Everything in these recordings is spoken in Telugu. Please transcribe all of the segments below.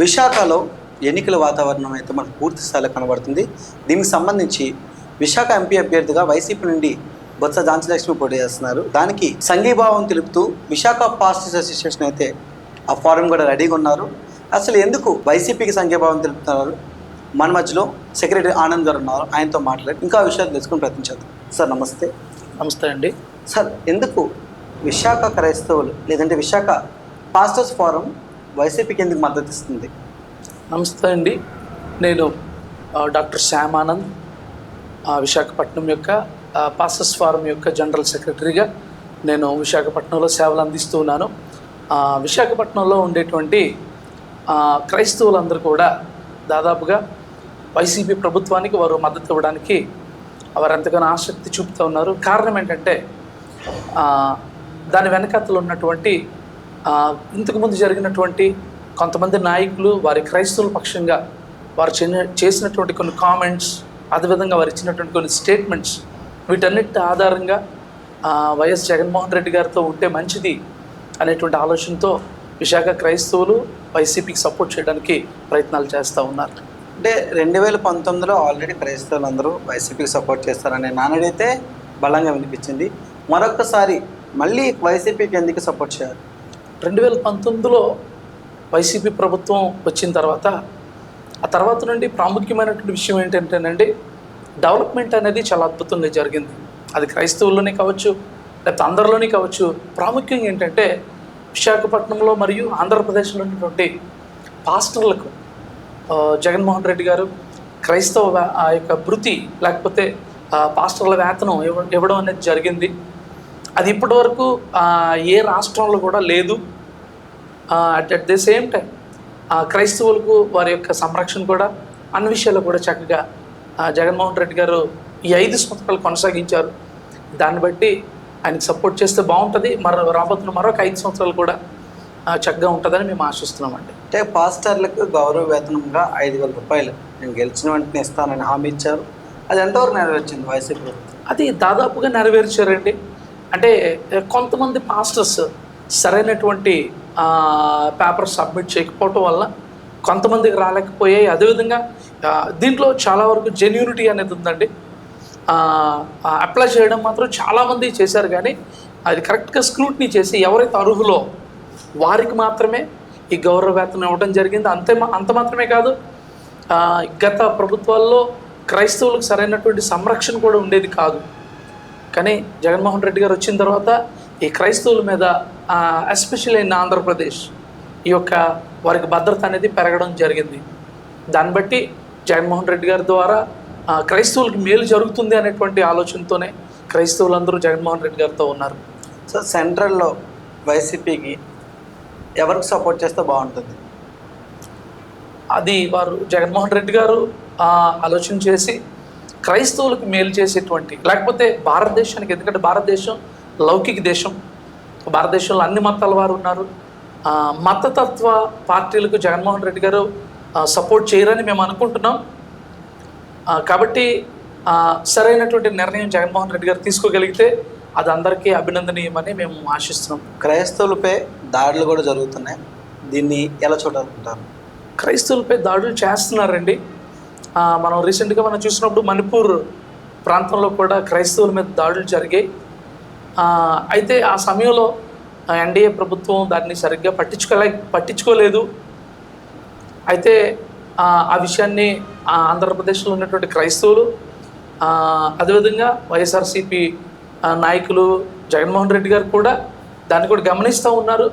విశాఖలో ఎన్నికల వాతావరణం అయితే మనకు పూర్తి స్థాయిలో కనబడుతుంది. దీనికి సంబంధించి విశాఖ ఎంపీ అభ్యర్థిగా వైసీపీ నుండి బొత్స ఝాన్సీ లక్ష్మి పోటీ చేస్తున్నారు. దానికి సంఘీభావం తెలుపుతూ విశాఖ పాస్టర్స్ అసోసియేషన్ అయితే ఆ ఫారం కూడా రెడీగా ఉన్నారు. అసలు ఎందుకు వైసీపీకి సంఘీభావం తెలుపుతున్నారు? మన మధ్యలో సెక్రటరీ ఆనంద్ గారు ఉన్నారు. ఆయనతో మాట్లాడి ఇంకా విషయాలు తెలుసుకుని ప్రయత్నించారు సార్ నమస్తే. నమస్తే అండి. సార్ ఎందుకు విశాఖ క్రైస్తవులు లేదంటే విశాఖ పాస్టర్స్ ఫారం వైసీపీకి ఎందుకు మద్దతు ఇస్తుంది? నమస్తే అండి. నేను డాక్టర్ శ్యామ్ ఆనంద్ ఆ, విశాఖపట్నం యొక్క పాసస్ ఫారం యొక్క జనరల్ సెక్రటరీగా నేను విశాఖపట్నంలో సేవలు అందిస్తూ ఉన్నాను. విశాఖపట్నంలో ఉండేటువంటి క్రైస్తవులందరూ కూడా దాదాపుగా వైసీపీ ప్రభుత్వానికి వారు మద్దతు ఇవ్వడానికి వారు ఎంతగానో ఆసక్తి చూపుతూ ఉన్నారు. కారణం ఏంటంటే దాని వెనకతలు ఉన్నటువంటి ఇంతకుముందు జరిగినటువంటి కొంతమంది నాయకులు వారి క్రైస్తవుల పక్షంగా వారు చేసినటువంటి కొన్ని కామెంట్స్ అదేవిధంగా వారు ఇచ్చినటువంటి కొన్ని స్టేట్మెంట్స్ వీటన్నిటి ఆధారంగా వైఎస్ జగన్మోహన్ రెడ్డి గారితో ఉంటే మంచిది అనేటువంటి ఆలోచనతో విశాఖ క్రైస్తవులు వైసీపీకి సపోర్ట్ చేయడానికి ప్రయత్నాలు చేస్తూ ఉన్నారు. అంటే రెండు వేల పంతొమ్మిదిలో ఆల్రెడీ క్రైస్తవులు అందరూ వైసీపీకి సపోర్ట్ చేస్తారనే నానడైతే బలంగా వినిపించింది. మరొకసారి మళ్ళీ వైసీపీకి ఎందుకు సపోర్ట్ చేయాలి? రెండు వేల పంతొమ్మిదిలో వైసీపీ ప్రభుత్వం వచ్చిన తర్వాత ఆ తర్వాత నుండి ప్రాముఖ్యమైనటువంటి విషయం ఏంటంటేనండి డెవలప్మెంట్ అనేది చాలా అద్భుతంగా జరిగింది. అది క్రైస్తవుల్లోనే కావచ్చు లేకపోతే అందరిలోనే కావచ్చు. ప్రాముఖ్యంగా ఏంటంటే విశాఖపట్నంలో మరియు ఆంధ్రప్రదేశ్లో ఉన్నటువంటి పాస్టర్లకు జగన్మోహన్ రెడ్డి గారు క్రైస్తవ ఆ యొక్క భృతి లేకపోతే ఆ, పాస్టర్ల వేతనం ఇవ్వ ఇవ్వడం అనేది జరిగింది. అది ఇప్పటివరకు ఆ, ఏ రాష్ట్రంలో కూడా లేదు. At at the same time క్రైస్తవులకు వారి యొక్క సంరక్షణ కూడా అన్ని విషయాల్లో కూడా చక్కగా జగన్మోహన్ రెడ్డి గారు ఈ ఐదు సంవత్సరాలు కొనసాగించారు. దాన్ని బట్టి ఆయనకి సపోర్ట్ చేస్తే బాగుంటుంది. మరో రాబోతున్న మరొక ఐదు సంవత్సరాలు కూడా చక్కగా ఉంటుందని మేము ఆశిస్తున్నామండి. అంటే పాస్టర్లకు గౌరవ వేతనంగా ఐదు వేల రూపాయలు. నేను గెలిచిన వెంటనే ఇస్తానని హామీ ఇచ్చారు. అది ఎంతవరకు నెరవేర్చింది వైసీపీ అది దాదాపుగా నెరవేర్చారండి. అంటే కొంతమంది పాస్టర్స్ సరైనటువంటి పేపర్ సబ్మిట్ చేయకపోవటం వల్ల కొంతమందికి రాలేకపోయాయి. అదేవిధంగా దీంట్లో చాలా వరకు జెన్యూనిటీ అనేది ఉందండి. అప్లై చేయడం మాత్రం చాలామంది చేశారు కానీ అది కరెక్ట్గా స్క్రూట్ని చేసి ఎవరైతే అర్హులో వారికి మాత్రమే ఈ గౌరవ వేతనం ఇవ్వడం జరిగింది. అంతే మా- అంత మాత్రమే కాదు గత ప్రభుత్వాల్లో క్రైస్తవులకు సరైనటువంటి సంరక్షణ కూడా ఉండేది కాదు. కానీ జగన్మోహన్ రెడ్డి గారు వచ్చిన తర్వాత ఈ క్రైస్తవుల మీద ఎస్పెషల్లీ ఇన్ ఆంధ్రప్రదేశ్ ఈ యొక్క వారికి భద్రత అనేది పెరగడం జరిగింది. దాన్ని బట్టి జగన్మోహన్ రెడ్డి గారి ద్వారా క్రైస్తవులకి మేలు జరుగుతుంది అనేటువంటి ఆలోచనతోనే క్రైస్తవులందరూ జగన్మోహన్ రెడ్డి గారితో ఉన్నారు. సో సెంట్రల్లో వైసీపీకి ఎవరికి సపోర్ట్ చేస్తే బాగుంటుంది? అది వారు జగన్మోహన్ రెడ్డి గారు ఆలోచన చేసి క్రైస్తవులకు మేలు చేసేటువంటి లేకపోతే భారతదేశానికి ఎందుకంటే భారతదేశం లౌకిక దేశం. భారతదేశంలో అన్ని మతాల వారు ఉన్నారు. మతతత్వ పార్టీలకు జగన్మోహన్ రెడ్డి గారు సపోర్ట్ చేయరని మేము అనుకుంటున్నాం. కాబట్టి సరైనటువంటి నిర్ణయం జగన్మోహన్ రెడ్డి గారు తీసుకోగలిగితే అది అందరికీ అభినందనీయమని మేము ఆశిస్తున్నాం. క్రైస్తవులపై దాడులు కూడా జరుగుతున్నాయి. దీన్ని ఎలా చూడాలనుకుంటారు? క్రైస్తవులపై దాడులు చేస్తున్నారండి. మనం రీసెంట్గా మనం చూసినప్పుడు మణిపూర్ ప్రాంతంలో కూడా క్రైస్తవుల మీద దాడులు జరిగాయి. అయితే ఆ సమయంలో ఎన్డీఏ ప్రభుత్వం దాన్ని సరిగ్గా పట్టించుకోలే పట్టించుకోలేదు. అయితే ఆ, విషయాన్ని ఆంధ్రప్రదేశ్లో ఉన్నటువంటి క్రైస్తవులు అదేవిధంగా వైఎస్ఆర్సీపీ నాయకులు జగన్మోహన్ రెడ్డి గారు కూడా దాన్ని కూడా గమనిస్తూ ఉన్నారు.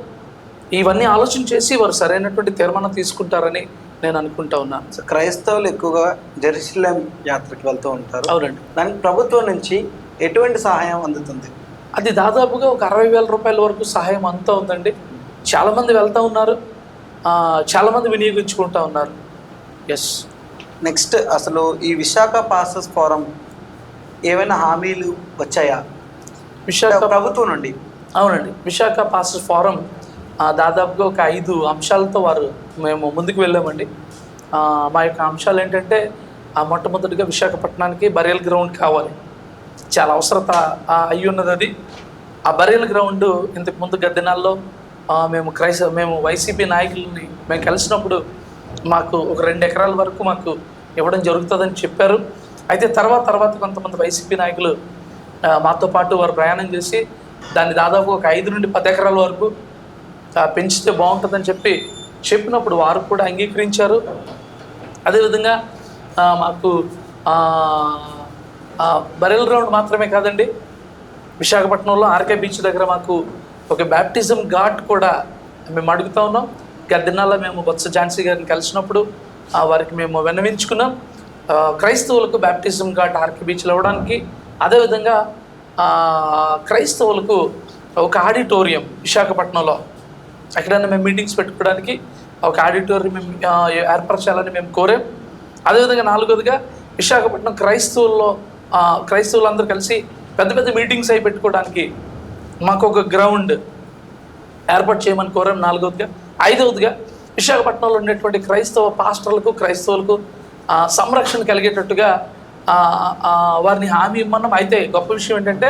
ఇవన్నీ ఆలోచన చేసి వారు సరైనటువంటి తీర్మానం తీసుకుంటారని నేను అనుకుంటా ఉన్నాను సో క్రైస్తవులు ఎక్కువగా జెరూసలేం యాత్రకి వెళ్తూ ఉంటారు. అవునండి. దానికి ప్రభుత్వం నుంచి ఎటువంటి సహాయం అందుతుంది? అది దాదాపుగా ఒక అరవై వేల రూపాయల వరకు సహాయం అంతా ఉందండి. చాలామంది వెళ్తూ ఉన్నారు. చాలామంది వినియోగించుకుంటా ఉన్నారు. ఎస్ నెక్స్ట్ అసలు ఈ విశాఖ పాసెస్ ఫోరం ఏమైనా హామీలు వచ్చాయా? విశాఖ ప్రభుత్వం నుండి. అవునండి. విశాఖ పాస్టర్ ఫారం దాదాపుగా ఒక ఐదు అంశాలతో వారు మేము ముందుకు వెళ్ళామండి. మా యొక్క అంశాలు ఏంటంటే ఆ, మొట్టమొదటిగా విశాఖపట్నానికి బరియల్ గ్రౌండ్ కావాలి. చాలా అవసరత అయి ఉన్నది అది. ఆ బరియల్ గ్రౌండ్ ఇంతకు ముందు గత దినాల్లో మేము క్రైస్త మేము వైసీపీ నాయకులని మేము కలిసినప్పుడు మాకు ఒక రెండు ఎకరాల వరకు మాకు ఇవ్వడం జరుగుతుందని చెప్పారు. అయితే తర్వాత తర్వాత కొంతమంది వైసీపీ నాయకులు మాతో పాటు వారు ప్రయాణం చేసి దాన్ని దాదాపు ఒక ఐదు నుండి పది ఎకరాల వరకు పెంచితే బాగుంటుందని చెప్పి చెప్పినప్పుడు వారు కూడా అంగీకరించారు. అదేవిధంగా మాకు బరెల్ గ్రౌండ్ మాత్రమే కాదండి. విశాఖపట్నంలో ఆర్కే బీచ్ దగ్గర మాకు ఒక బ్యాప్టిజం ఘాట్ కూడా మేము అడుగుతా ఉన్నాం. గద్దెనాల్లో మేము బొత్స ఝాన్సీ గారిని కలిసినప్పుడు వారికి మేము విన్నవించుకున్నాం. క్రైస్తవులకు బ్యాప్టిజం ఘాట్ ఆర్కే బీచ్లో ఇవ్వడానికి అదేవిధంగా క్రైస్తవులకు ఒక ఆడిటోరియం విశాఖపట్నంలో ఎక్కడైనా మేము మీటింగ్స్ పెట్టుకోవడానికి ఒక ఆడిటోరియం మేము ఏర్పరచాలని మేము కోరాం. అదేవిధంగా నాలుగోదిగా విశాఖపట్నం క్రైస్తవుల్లో క్రైస్తవులందరూ కలిసి పెద్ద పెద్ద మీటింగ్స్ అయి పెట్టుకోవడానికి మాకు ఒక గ్రౌండ్ ఏర్పాటు చేయమని కోరాం నాలుగవదిగా ఐదవదిగా విశాఖపట్నంలో ఉండేటువంటి క్రైస్తవ పాస్టర్లకు క్రైస్తవులకు సంరక్షణ కలిగేటట్టుగా వారిని హామీ ఇవ్వమన్నాం అయితే గొప్ప విషయం ఏంటంటే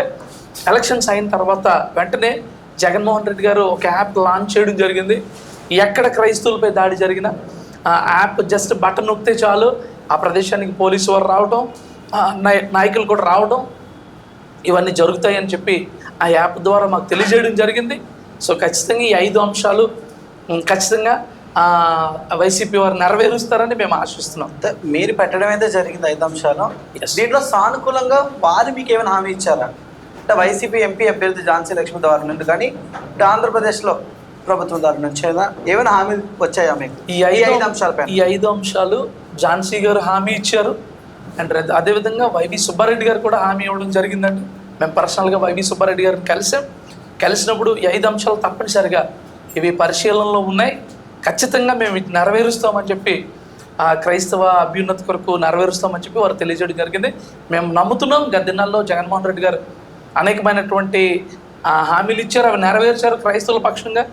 ఎలక్షన్స్ అయిన తర్వాత వెంటనే జగన్మోహన్ రెడ్డి గారు ఒక యాప్ లాంచ్ చేయడం జరిగింది. ఎక్కడ క్రైస్తవులపై దాడి జరిగినా ఆ యాప్ జస్ట్ బటన్ నొక్కితే చాలు. ఆ ప్రదేశానికి పోలీసు వారు రావడం నాయకులు కూడా రావడం ఇవన్నీ జరుగుతాయని చెప్పి ఆ యాప్ ద్వారా మాకు తెలియజేయడం జరిగింది. సో ఖచ్చితంగా ఈ ఐదు అంశాలు ఖచ్చితంగా వైసీపీ వారు నెరవేరుస్తారని మేము ఆశిస్తున్నాం. మీరు పెట్టడం అయితే జరిగింది ఐదు అంశాలు. దీంట్లో సానుకూలంగా వారు మీకు ఏమైనా హామీ ఇచ్చారా? అంటే వైసీపీ ఎంపీ అభ్యర్థి ఝాన్సీ లక్ష్మి ద్వారా నుండి కానీ ఇటు ఆంధ్రప్రదేశ్లో ప్రభుత్వం ద్వారా నుంచి ఏమైనా హామీ వచ్చాయా మీకు? ఈ ఐదు అంశాలపైన. ఈ ఐదు అంశాలు ఝాన్సీ గారు హామీ ఇచ్చారు. అండ్ అదేవిధంగా వైవి సుబ్బారెడ్డి గారు కూడా హామీ ఇవ్వడం జరిగిందండి. మేము పర్సనల్గా వైవి సుబ్బారెడ్డి గారిని కలిసాం. కలిసినప్పుడు ఈ ఐదు అంశాలు తప్పనిసరిగా ఇవి పరిశీలనలో ఉన్నాయి. ఖచ్చితంగా మేము వీటిని నెరవేరుస్తామని చెప్పి ఆ క్రైస్తవ అభ్యున్నతి కొరకు నెరవేరుస్తామని చెప్పి వారు తెలియజేయడం జరిగింది. మేము నమ్ముతున్నాం. గద్దెనాల్లో జగన్మోహన్ రెడ్డి గారు అనేకమైనటువంటి హామీలు ఇచ్చారు అవి నెరవేర్చారు క్రైస్తవుల పక్షంగా.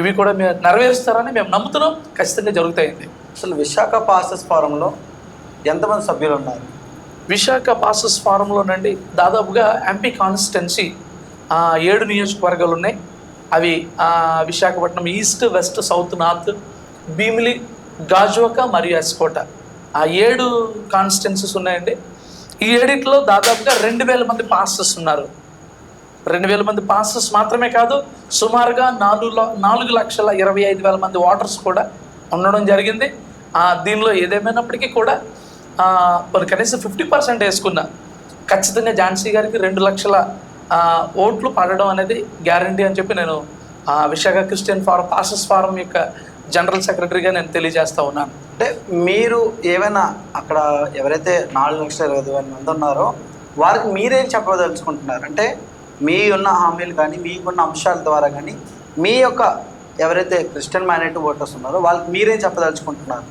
ఇవి కూడా మేము నెరవేరుస్తారని మేము నమ్ముతున్నాం. ఖచ్చితంగా జరుగుతాయండి. అసలు విశాఖ పాసెస్ ఫారంలో ఎంతమంది సభ్యులు ఉన్నారు విశాఖ పాసెస్ ఫారంలోనండి దాదాపుగా ఎంపీ కాన్స్టిట్యున్సీ ఏడు నియోజకవర్గాలు ఉన్నాయి. అవి Visakhapatnam east west south north Bheemili Gajuwaka మరియు ఎస్కోట. ఆ ఏడు కాన్స్టిట్యున్సీస్ ఉన్నాయండి. ఈ ఏడిట్లో దాదాపుగా రెండు వేల మంది పాస్టర్స్ ఉన్నారు. రెండు వేల మంది పాస్టర్స్ మాత్రమే కాదు సుమారుగా నాలుగు నాలుగు లక్షల ఇరవై ఐదు వేల మంది ఓటర్స్ కూడా ఉండడం జరిగింది. దీనిలో ఏదేమైనప్పటికీ కూడా మరి కనీసం ఫిఫ్టీ పర్సెంట్ వేసుకున్న ఖచ్చితంగా ఝాన్సీ గారికి రెండు లక్షల ఓట్లు పడడం అనేది గ్యారంటీ అని చెప్పి నేను Visakha Christian forum pastors forum యొక్క జనరల్ సెక్రటరీగా నేను తెలియజేస్తా ఉన్నాను. అంటే మీరు ఏమైనా అక్కడ ఎవరైతే నాలుగు లక్షల ఇరవై ఐదు వేల మంది ఉన్నారో వారికి మీరేం చెప్పదలుచుకుంటున్నారు? అంటే మీ ఉన్న హామీలు కానీ మీకున్న అంశాల ద్వారా కానీ మీ యొక్క ఎవరైతే క్రిస్టియన్ మైనారిటీ ఓటర్స్ ఉన్నారో వాళ్ళకి మీరేం చెప్పదలుచుకుంటున్నారు.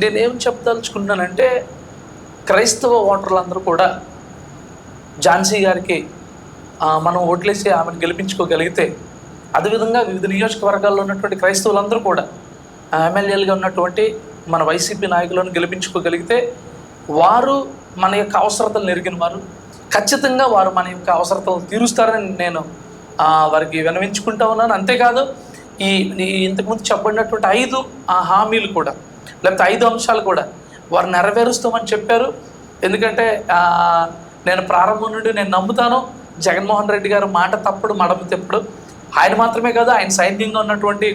నేనేం చెప్పదలుచుకుంటున్నానంటే క్రైస్తవ ఓటర్లందరూ కూడా ఝాన్సీ గారికి మనం ఓట్లేసి ఆమెను గెలిపించుకోగలిగితే అదేవిధంగా వివిధ నియోజకవర్గాల్లో ఉన్నటువంటి క్రైస్తవులందరూ కూడా ఎమ్మెల్యేలుగా ఉన్నటువంటి మన వైసీపీ నాయకులను గెలిపించుకోగలిగితే వారు మన యొక్క అవసరతలు నెరిగిన వారు ఖచ్చితంగా వారు మన యొక్క అవసరతలు తీరుస్తారని నేను వారికి వినవించుకుంటా ఉన్నాను. అంతేకాదు ఈ ఇంతకుముందు చెప్పబడినటువంటి ఐదు ఆ హామీలు కూడా లేకపోతే ఐదు అంశాలు కూడా వారు నెరవేరుస్తామని చెప్పారు. ఎందుకంటే నేను ప్రారంభం నుండి నేను నమ్ముతాను జగన్మోహన్ రెడ్డి గారు మాట తప్పుడు మడమ తెప్పుడు. ఆయన మాత్రమే కాదు ఆయన సైన్యంగా ఉన్నటువంటి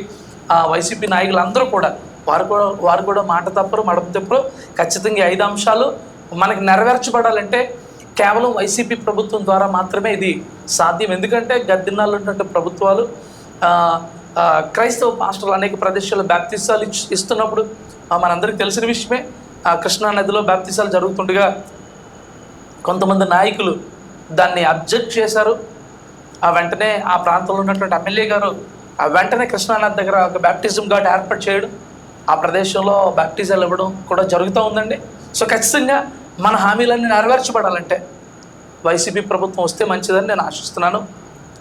వైసీపీ నాయకులందరూ కూడా వారు కూడా వారు కూడా మాట తప్పరు మడమ తెప్పరు ఖచ్చితంగా ఐదు అంశాలు మనకి నెరవేర్చబడాలంటే కేవలం వైసీపీ ప్రభుత్వం ద్వారా మాత్రమే ఇది సాధ్యం. ఎందుకంటే గద్దెన్నాళ్ళు ఉన్నటువంటి ప్రభుత్వాలు క్రైస్తవ పాస్టర్లు అనేక ప్రదేశాల్లో బ్యాప్తిసాలు ఇస్తున్నప్పుడు మనందరికీ తెలిసిన విషయమే ఆ, కృష్ణా నదిలో బ్యాప్తిసాలు జరుగుతుండగా కొంతమంది నాయకులు దాన్ని అబ్జెక్ట్ చేశారు. ఆ వెంటనే ఆ ప్రాంతంలో ఉన్నటువంటి ఎమ్మెల్యే గారు ఆ వెంటనే కృష్ణానది దగ్గర ఒక బ్యాప్టిజం ఘాట్ ఏర్పాటు చేయడం ఆ ప్రదేశంలో బ్యాప్టిజాలు ఇవ్వడం కూడా జరుగుతూ ఉందండి. సో ఖచ్చితంగా మన హామీలన్నీ నెరవేర్చబడాలంటే వైసీపీ ప్రభుత్వం వస్తే మంచిదని నేను ఆశిస్తున్నాను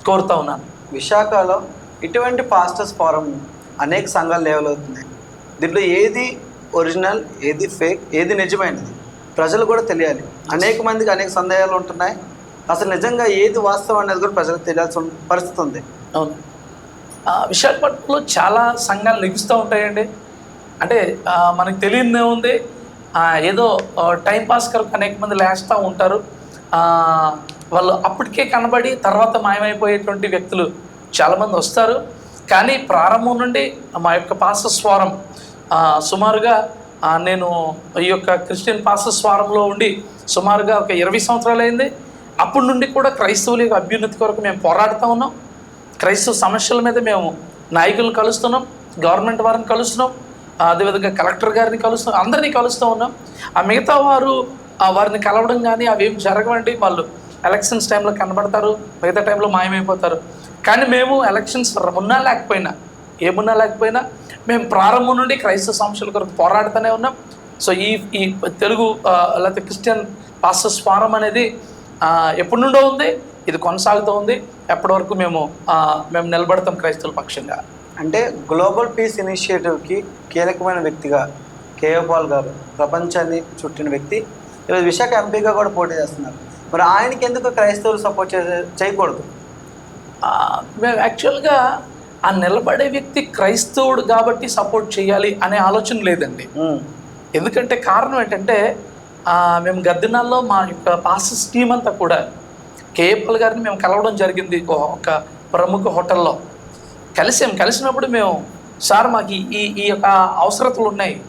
కోరుతా ఉన్నాను. విశాఖలో ఇటువంటి పాస్టర్స్ ఫారం అనేక సంఘాలు లేవల్ అవుతున్నాయి దీంట్లో ఏది ఒరిజినల్ ఏది ఫేక్ ఏది నిజమైనది ప్రజలు కూడా తెలియాలి. అనేక మందికి అనేక సందేహాలు ఉంటున్నాయి. అసలు నిజంగా ఏది వాస్తవం అనేది కూడా ప్రజలకు తెలియాల్సిన పరిస్థితి ఉంది. అవును. విశాఖపట్నంలో చాలా సంఘాలు లెగిస్తూ ఉంటాయండి. అంటే మనకు తెలియదే ఉంది ఆ, ఏదో టైం పాస్ కొరకు అనేక మంది లేస్తూ ఉంటారు. వాళ్ళు అప్పటికే కనబడి తర్వాత మాయమైపోయేటువంటి వ్యక్తులు చాలామంది వస్తారు. కానీ ప్రారంభం నుండి మా యొక్క పాసస్వారం సుమారుగా నేను ఈ యొక్క క్రిస్టియన్ పాసస్వారంలో ఉండి సుమారుగా ఒక ఇరవై సంవత్సరాలు అయింది. అప్పటి నుండి కూడా క్రైస్తవుల యొక్క అభ్యున్నతి కొరకు మేము పోరాడుతూ ఉన్నాం. క్రైస్తవ సమస్యల మీద మేము నాయకులను కలుస్తున్నాం. గవర్నమెంట్ వారిని కలుస్తున్నాం. అదేవిధంగా కలెక్టర్ గారిని కలుస్తాం అందరినీ కలుస్తూ ఉన్నాం. ఆ మిగతా వారు వారిని కలవడం కానీ అవి ఏం జరగవండి వాళ్ళు ఎలక్షన్స్ టైంలో కనబడతారు మిగతా టైంలో మాయమైపోతారు. కానీ మేము ఎలక్షన్స్ ఉన్నా లేకపోయినా ఏమున్నా లేకపోయినా మేము ప్రారంభం నుండి క్రైస్తవ సంస్థల కొరకు పోరాడుతూనే ఉన్నాం. సో ఈ ఈ తెలుగు లేకపోతే క్రిస్టియన్ పాస్టర్స్ ఫారం అనేది ఎప్పటి నుండో ఉంది ఇది కొనసాగుతూ ఉంది. ఎప్పటి వరకు మేము మేము నిలబడతాం క్రైస్తవుల పక్షంగా. అంటే గ్లోబల్ పీస్ ఇనిషియేటివ్కి కీలకమైన వ్యక్తిగా కేఏ పాల్ గారు ప్రపంచాన్ని చుట్టిన వ్యక్తి. ఈరోజు విశాఖ ఎంపీగా కూడా పోటీ చేస్తున్నారు. మరి ఆయనకి ఎందుకు క్రైస్తవులు సపోర్ట్ చేసే చేయకూడదు? మేము యాక్చువల్గా ఆ నిలబడే వ్యక్తి క్రైస్తవుడు కాబట్టి సపోర్ట్ చేయాలి అనే ఆలోచన లేదండి. ఎందుకంటే కారణం ఏంటంటే మేము గద్దెనాల్లో మా యొక్క పాసెస్ టీం అంతా కూడా కేఏపల్ గారిని మేము కలవడం జరిగింది. ఒక ప్రముఖ హోటల్లో. కలిసాం కలిసినప్పుడు మేము సార్ మాకు ఈ- ఈ యొక్క అవసరతలు ఉన్నాయి.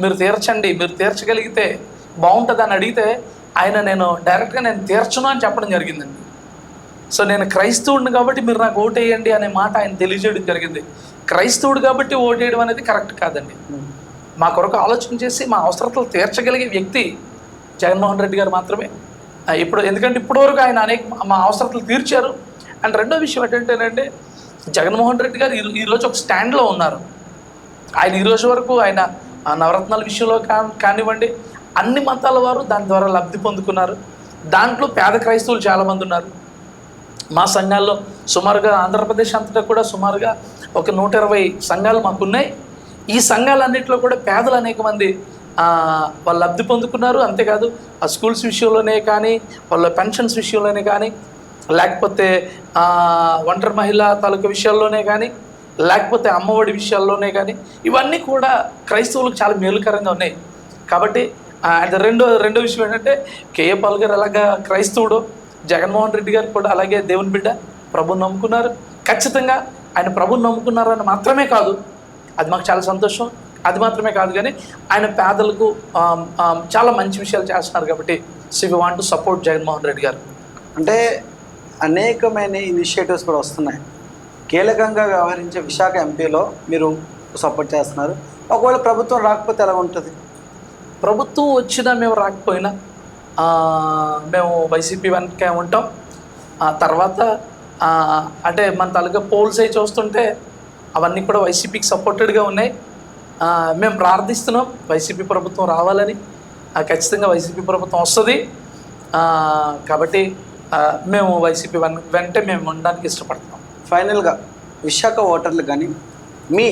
మీరు తీర్చండి మీరు తీర్చగలిగితే బాగుంటుంది అని అడిగితే ఆయన నేను డైరెక్ట్గా నేను తీర్చను అని చెప్పడం జరిగిందండి. సో నేను క్రైస్తవుడిని కాబట్టి మీరు నాకు ఓటేయండి అనే మాట ఆయన తెలియజేయడం జరిగింది. క్రైస్తవుడు కాబట్టి ఓటేయడం అనేది కరెక్ట్ కాదండి. మా కొరకు ఆలోచన చేసి మా అవసరతలు తీర్చగలిగే వ్యక్తి జగన్మోహన్ రెడ్డి గారు మాత్రమే. ఇప్పుడు ఎందుకంటే ఇప్పటివరకు ఆయన అనేక మా అవసరతలు తీర్చారు. అండ్ రెండో విషయం ఏంటంటేనంటే జగన్మోహన్ రెడ్డి గారు ఈ- ఈరోజు ఒక స్టాండ్లో ఉన్నారు. ఆయన ఈరోజు వరకు ఆయన ఆ, నవరత్నాల విషయంలో కా కానివ్వండి అన్ని మతాల వారు దాని ద్వారా లబ్ధి పొందుకున్నారు. దాంట్లో పేద క్రైస్తవులు చాలామంది ఉన్నారు. మా సంఘాల్లో సుమారుగా ఆంధ్రప్రదేశ్ అంతటా కూడా సుమారుగా ఒక నూట ఇరవై సంఘాలు మాకున్నాయి. ఈ సంఘాలన్నింటిలో కూడా పేదలు అనేక మంది వాళ్ళు లబ్ధి పొందుకున్నారు. అంతేకాదు ఆ స్కూల్స్ విషయంలోనే కానీ వాళ్ళ పెన్షన్స్ విషయంలోనే కానీ లేకపోతే ఒంటరి మహిళ తాలూకా విషయాల్లోనే కానీ లేకపోతే అమ్మఒడి విషయాల్లోనే కానీ ఇవన్నీ కూడా క్రైస్తవులకు చాలా మేలుకరంగా ఉన్నాయి. కాబట్టి అండ్ రెండో రెండో విషయం ఏంటంటే కేఏ పాల్ గారు అలాగా క్రైస్తవుడు జగన్మోహన్ రెడ్డి గారు కూడా అలాగే దేవుని బిడ్డ ప్రభుని నమ్ముకున్నారు. ఖచ్చితంగా ఆయన ప్రభుని నమ్ముకున్నారని మాత్రమే కాదు అది మాకు చాలా సంతోషం అది మాత్రమే కాదు కానీ ఆయన పేదలకు చాలా మంచి విషయాలు చేస్తున్నారు కాబట్టి so we want to support Jaganmohan Reddy garu. అంటే అనేకమైన ఇనిషియేటివ్స్ కూడా వస్తున్నాయి. కీలకంగా వ్యవహరించే విశాఖ ఎంపీలో మీరు సపోర్ట్ చేస్తున్నారు. ఒకవేళ ప్రభుత్వం రాకపోతే ఎలా ఉంటుంది? ప్రభుత్వం వచ్చినా మేము రాకపోయినా మేము వైసీపీ వెనకే ఉంటాం. ఆ తర్వాత అంటే మన తాలూకా పోల్స్ అయి చూస్తుంటే అవన్నీ కూడా వైసీపీకి సపోర్టెడ్గా ఉన్నాయి. మేము ప్రార్థిస్తున్నాం వైసీపీ ప్రభుత్వం రావాలని. ఖచ్చితంగా వైసీపీ ప్రభుత్వం వస్తుంది. కాబట్టి మేము వైసీపీ వెన్ వెంటే మేము ఉండడానికి ఇష్టపడుతున్నాం ఫైనల్గా విశాఖ ఓటర్లు కానీ మీ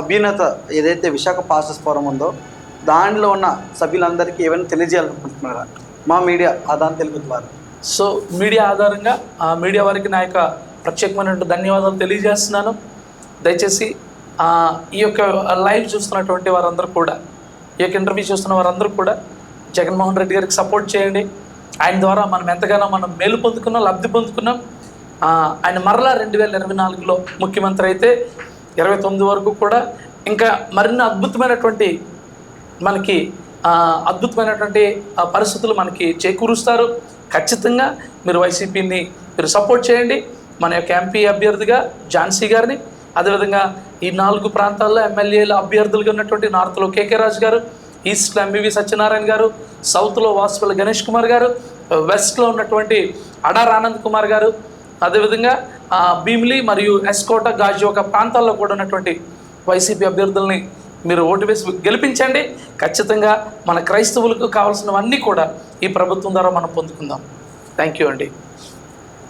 అభ్యున్నత ఏదైతే విశాఖ పాసెస్ ఫోరం ఉందో దానిలో ఉన్న సభ్యులందరికీ ఏమైనా తెలియజేయాలనుకుంటున్నారా? మా మీడియా ఆదాన్ తెలుగు ద్వారా సో మీడియా ఆధారంగా ఆ మీడియా వారికి నా యొక్క ప్రత్యేకమైనటువంటి ధన్యవాదాలు తెలియజేస్తున్నాను. దయచేసి ఈ యొక్క లైవ్ చూస్తున్నటువంటి వారందరూ కూడా ఈ యొక్క ఇంటర్వ్యూ చూస్తున్న వారందరూ కూడా జగన్మోహన్ రెడ్డి గారికి సపోర్ట్ చేయండి. ఆయన ద్వారా మనం ఎంతగానో మనం మేలు పొందుకున్నాం లబ్ధి పొందుకున్నాం. ఆయన మరలా రెండు వేల ఇరవై నాలుగులో ముఖ్యమంత్రి అయితే ఇరవై తొమ్మిది వరకు కూడా ఇంకా మరిన్ని అద్భుతమైనటువంటి మనకి అద్భుతమైనటువంటి పరిస్థితులు మనకి చేకూరుస్తారు. ఖచ్చితంగా మీరు వైసీపీని మీరు సపోర్ట్ చేయండి. మన యొక్క ఎంపీ అభ్యర్థిగా ఝాన్సీ గారిని అదేవిధంగా ఈ నాలుగు ప్రాంతాల్లో ఎమ్మెల్యేల అభ్యర్థులుగా ఉన్నటువంటి నార్త్లో కేకే రాజు గారు ఈస్ట్లో ఎంబీవి సత్యనారాయణ గారు సౌత్లో వాసుపల్లి గణేష్ కుమార్ గారు వెస్ట్లో ఉన్నటువంటి అడార్ ఆనంద్ కుమార్ గారు అదేవిధంగా భీమిలి మరియు ఎస్కోట ఒక ప్రాంతాల్లో కూడా ఉన్నటువంటి వైసీపీ అభ్యర్థుల్ని మీరు ఓటు వేసి గెలిపించండి. ఖచ్చితంగా మన క్రైస్తవులకు కావాల్సినవన్నీ కూడా ఈ ప్రభుత్వం ద్వారా మనం పొందుకుందాం. థ్యాంక్ యూ అండి.